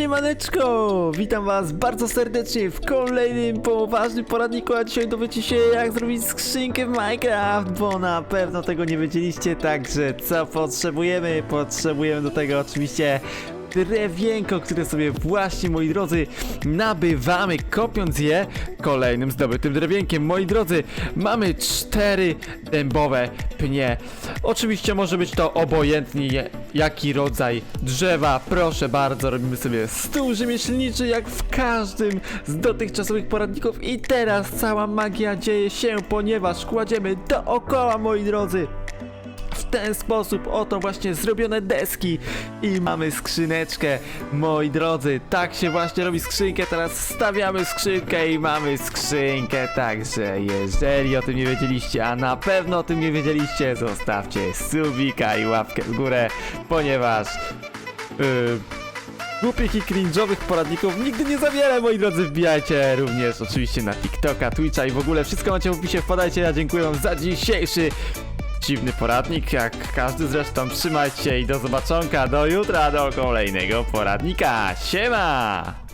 Siemaneczko! Witam was bardzo serdecznie w kolejnym poważnym poradniku, a dzisiaj dowiecie się jak zrobić skrzynkę w Minecraft, bo na pewno tego nie wiedzieliście, także co potrzebujemy? Potrzebujemy do tego oczywiście drewienko, które sobie właśnie, moi drodzy, nabywamy, kopiąc je kolejnym zdobytym drewienkiem. Moi drodzy, mamy cztery dębowe pnie. Oczywiście może być to obojętnie jaki rodzaj drzewa. Proszę bardzo, robimy sobie stół rzemieślniczy jak w każdym z dotychczasowych poradników i teraz cała magia dzieje się, ponieważ kładziemy dookoła, moi drodzy ten sposób. Oto właśnie zrobione deski. I mamy skrzyneczkę moi drodzy. Tak się właśnie robi skrzynkę. Teraz wstawiamy skrzynkę i mamy skrzynkę. Także jeżeli o tym nie wiedzieliście a na pewno o tym nie wiedzieliście zostawcie subika i łapkę w górę ponieważ yy, Głupich i cringe'owych poradników nigdy nie za wiele, moi drodzy, wbijajcie również oczywiście na TikToka, Twitcha i w ogóle wszystko macie w opisie, wpadajcie, ja dziękuję wam za dzisiejszy dziwny poradnik, jak każdy zresztą, trzymajcie się i do zobaczonka, do jutra, do kolejnego poradnika, siema!